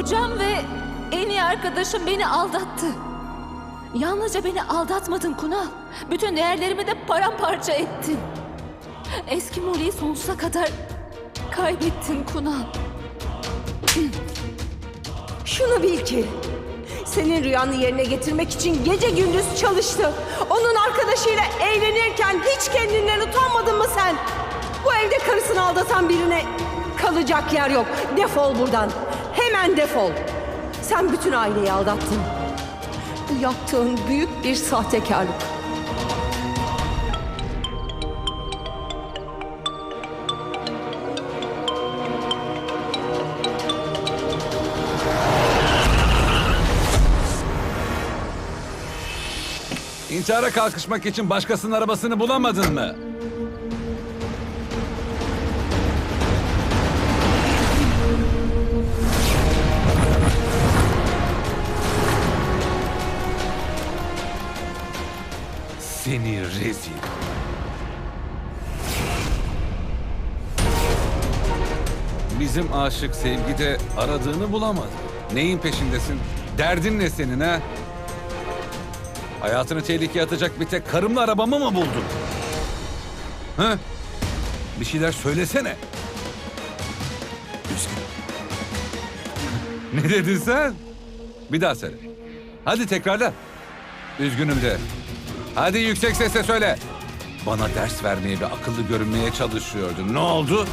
Kocam ve en iyi arkadaşım beni aldattı. Yalnızca beni aldatmadın Kunal. Bütün değerlerimi de paramparça ettin. Eski Molly'yi sonsuza kadar kaybettin Kunal. Şunu bil ki senin rüyanı yerine getirmek için gece gündüz çalıştı. Onun arkadaşıyla eğlenirken hiç kendinden utanmadın mı sen? Bu evde karısını aldatan birine kalacak yer yok. Defol buradan. Hemen defol. Sen bütün aileyi aldattın. Bu yaptığın büyük bir sahtekarlık. İntihara kalkışmak için başkasının arabasını bulamadın mı? Seni rezil. Bizim aşık sevgide aradığını bulamadı. Neyin peşindesin? Derdin ne senin ha? Hayatını tehlikeye atacak bir tek karımla arabamı mı buldun? Ha? Bir şeyler söylesene. Üzgün. ne dedin sen? Bir daha söyle. Hadi tekrarla. Üzgünüm de. Hadi yüksek sesle söyle. Bana ders vermeye ve akıllı görünmeye çalışıyordun. Ne oldu?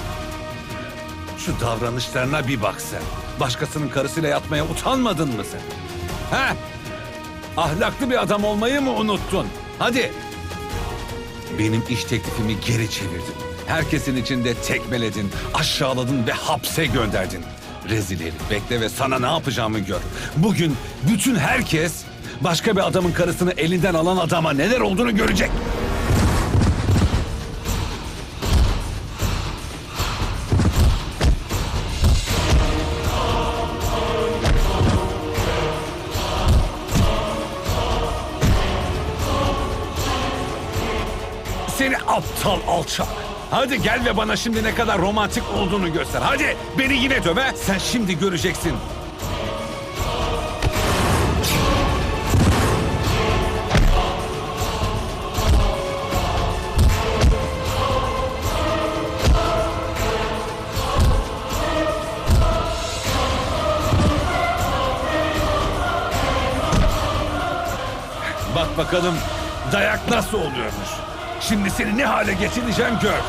Şu davranışlarına bir bak sen. Başkasının karısıyla yatmaya utanmadın mı sen? Ha? Ahlaklı bir adam olmayı mı unuttun? Hadi. Benim iş teklifimi geri çevirdin. Herkesin içinde tekmeledin, aşağıladın ve hapse gönderdin. Rezil herif. Bekle ve sana ne yapacağımı gör. Bugün bütün herkes başka bir adamın karısını elinden alan adama neler olduğunu görecek. Seni aptal alçak. Hadi gel ve bana şimdi ne kadar romantik olduğunu göster. Hadi beni yine döve. Sen şimdi göreceksin. Bakalım dayak nasıl oluyormuş. Şimdi seni ne hale getireceğim gör.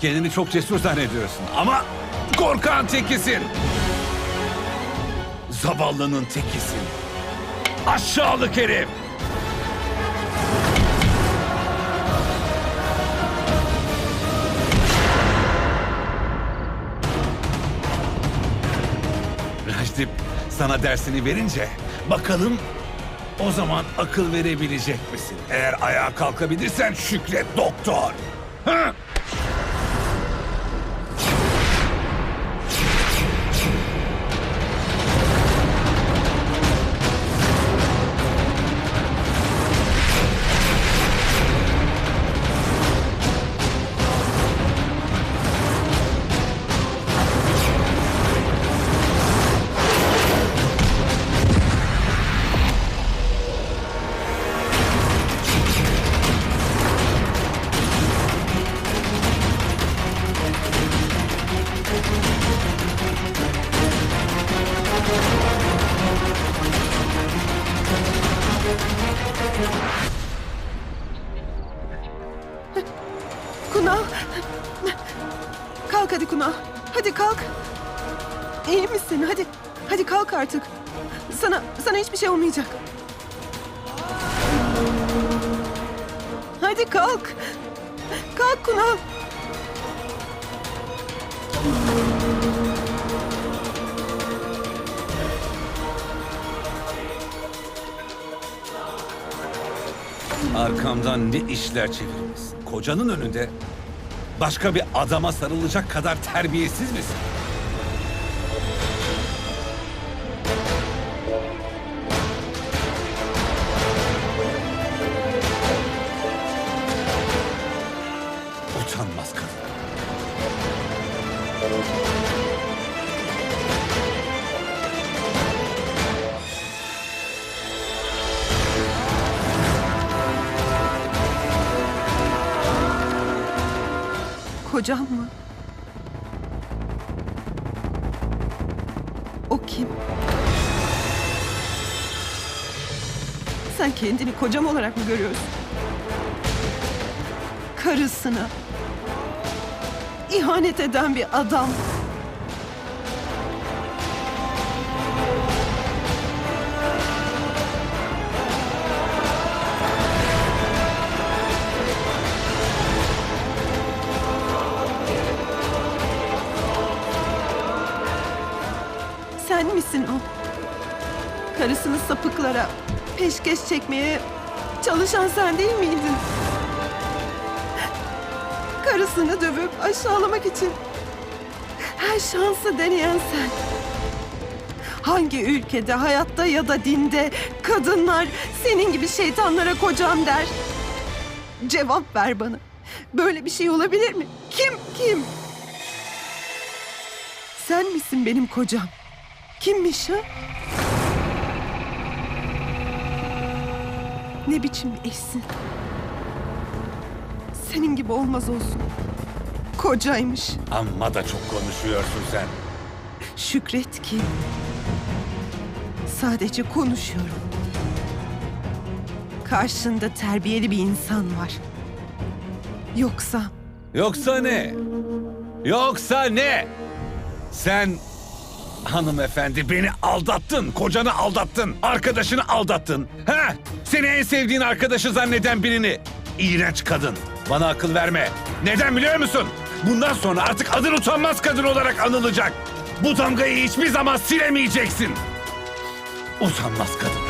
Kendini çok cesur zannediyorsun ama korkan tekisin. Zavallının tekisin. Aşağılık herif. Rajdip sana dersini verince bakalım o zaman akıl verebilecek misin? Eğer ayağa kalkabilirsen şükret doktor. Hı? Kunal. Kalk hadi Kunal. Hadi kalk. İyi misin? Hadi. Hadi kalk artık. Sana sana hiçbir şey olmayacak. Hadi kalk. Kalk Kunal. Arkamdan ne işler çevirmişsin? Kocanın önünde başka bir adama sarılacak kadar terbiyesiz misin? Kocam mı? O kim? Sen kendini kocam olarak mı görüyorsun? Karısına ihanet eden bir adam. Misin o? Karısını sapıklara peşkeş çekmeye çalışan sen değil miydin? Karısını dövüp aşağılamak için her şansı deneyen sen. Hangi ülkede, hayatta ya da dinde kadınlar senin gibi şeytanlara kocam der? Cevap ver bana. Böyle bir şey olabilir mi? Kim, kim? Sen misin benim kocam? Kimmiş ha? Ne biçim bir eşsin? Senin gibi olmaz olsun. Kocaymış. Amma da çok konuşuyorsun sen. Şükret ki sadece konuşuyorum. Karşında terbiyeli bir insan var. Yoksa Yoksa ne? Yoksa ne? Sen hanımefendi beni aldattın, kocanı aldattın, arkadaşını aldattın. Ha? Seni en sevdiğin arkadaşı zanneden birini. İğrenç kadın. Bana akıl verme. Neden biliyor musun? Bundan sonra artık adın utanmaz kadın olarak anılacak. Bu damgayı hiçbir zaman silemeyeceksin. Utanmaz kadın.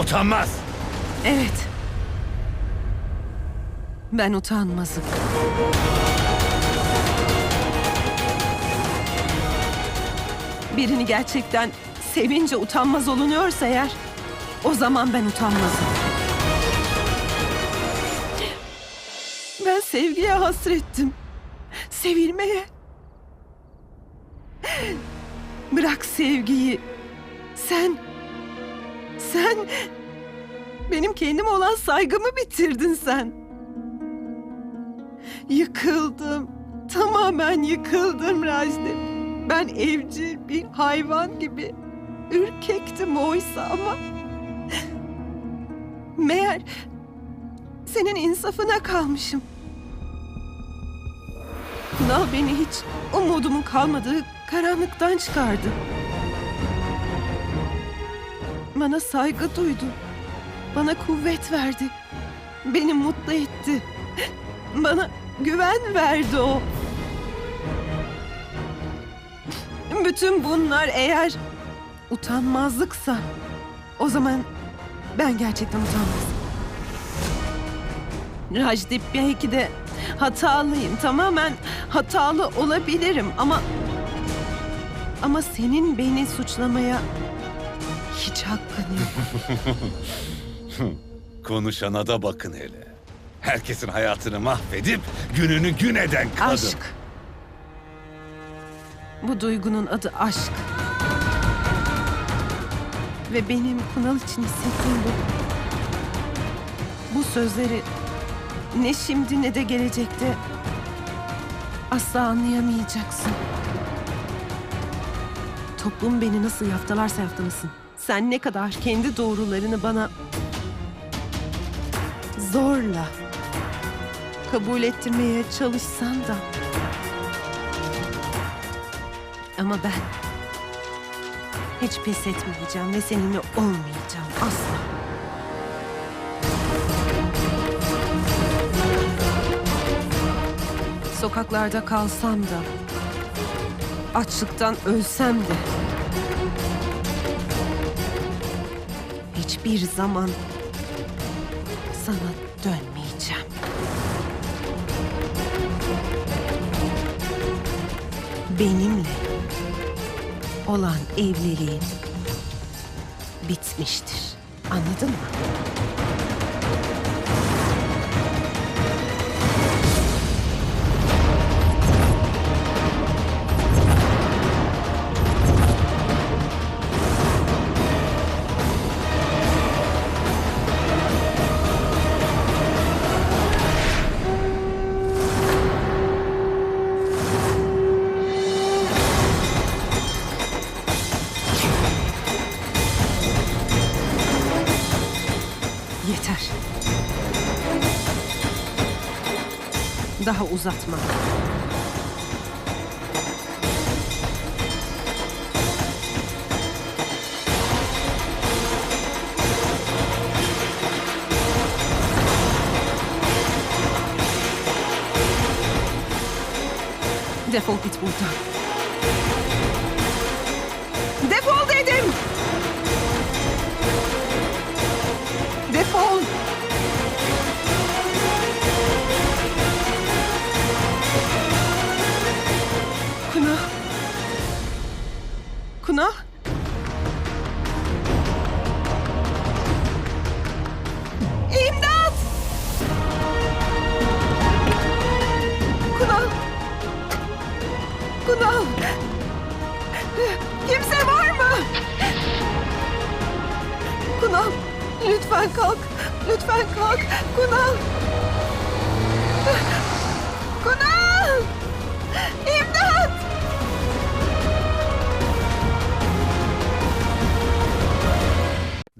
Utanmaz. evet. Ben utanmazım. Birini gerçekten sevince utanmaz olunuyorsa eğer o zaman ben utanmazım. Ben sevgiye hasrettim. Sevilmeye. Bırak sevgiyi. Sen sen benim kendime olan saygımı bitirdin sen. Yıkıldım. Tamamen yıkıldım Rajdi. Ben evcil bir hayvan gibi ürkektim oysa ama... Meğer senin insafına kalmışım. Kunal beni hiç umudumun kalmadığı karanlıktan çıkardı. Bana saygı duydu. Bana kuvvet verdi. Beni mutlu etti. Bana güven verdi o. Bütün bunlar eğer utanmazlıksa o zaman ben gerçekten utanmazım. Rajdip belki de hatalıyım. Tamamen hatalı olabilirim ama ama senin beni suçlamaya hiç hakkın yok. Konuşana da bakın hele. Herkesin hayatını mahvedip gününü gün eden kadın. Aşk. Bu duygunun adı aşk. Ve benim Kunal için hissettiğim bu. Bu sözleri ne şimdi ne de gelecekte asla anlayamayacaksın. Toplum beni nasıl yaftalarsa yaftalasın. Sen ne kadar kendi doğrularını bana zorla kabul ettirmeye çalışsan da ama ben hiç pes etmeyeceğim ve seninle olmayacağım asla. Sokaklarda kalsam da açlıktan ölsem de hiçbir zaman sana dönmeyeceğim. Benimle olan evliliğin bitmiştir. Anladın mı? Daha uzatma. Defol git buradan. Kuna. Kuna. İmdat! Kuna. Kuna. Kimse var mı? Kuna. Lütfen kalk. Lütfen kalk. Kuna. Kuna.